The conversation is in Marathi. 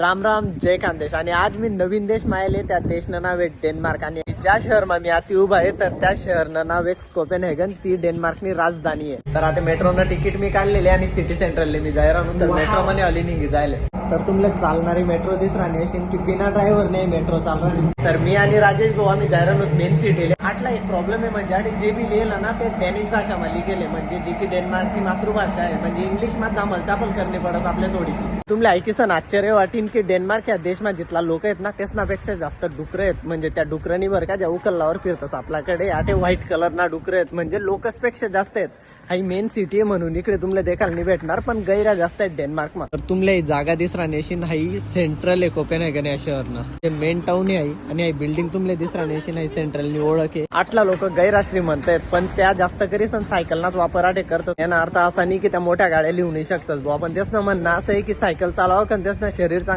राम राम जय खानदेश आणि आज मी नवीन देश मायले त्या देशनं नाव आहे डेन्मार्क. आणि ज्या शहरमा मी आता उभा आहे तर त्या शहरनं नाव आहे कोपेनहेगन ती डेन्मार्कनी राजधानी आहे. तर आता मेट्रोनं तिकीट मी काढलेली आणि सिटी सेंट्रलले मी जाय राहून तर मेट्रो मध्ये आली निघी जायला. तर तुमले चालणारी मेट्रो दिस राहणे असेल की बिना ड्रायव्हर नाही मेट्रो चालणार तर मी आणि राजेश भाऊ आम्ही जाय राहून मेन सिटीले. आटला एक प्रॉब्लेम आहे म्हणजे आणि जे बी लिहिलं ना ते डॅनिश भाषामध्ये गेले म्हणजे जी की डेन्मार्कची मातृभाषा आहे. म्हणजे इंग्लिशमध्ये आम्हाला करणे पडत आपल्या थोडीशी तुमले ऐकीसन आश्चर्य वाटीन की डेन्मार्क या देशमा जिथला लोक आहेत ना त्याच्यापेक्षा जास्त डुकर आहेत. म्हणजे त्या डुकरांनी बरं का ज्या उकल्लावर फिरतात आपल्याकडे आटे व्हाईट कलर ना डुकर आहेत. म्हणजे लोकसपेक्षा जास्त आहेत. हाई मेन सिटी आहे म्हणून इकडे तुम्हाला देखायला नाही भेटणार पण गैरा जास्त आहेत डेन्मार्क मा तर जागा ही जागा दिसरा अशी हाई सेंट्रल आहे कोपेनहेगन या शहरनं. हे मेन टाउन आहे आणि ही बिल्डिंग तुमले दिसरा अशी नाही सेंट्रलनी ओळख आहे. आठला लोक गैराश्री श्रीमंत पण त्या जास्त करी सण सायकलनाच वापराटे करतात. याचा अर्थ असा नाही की त्या मोठ्या गाड्या लिहू नाही शकतात बुवा. आपण त्यासनं म्हणणं असं आहे की सायकल चालावं कारण ना शरीर चांगलं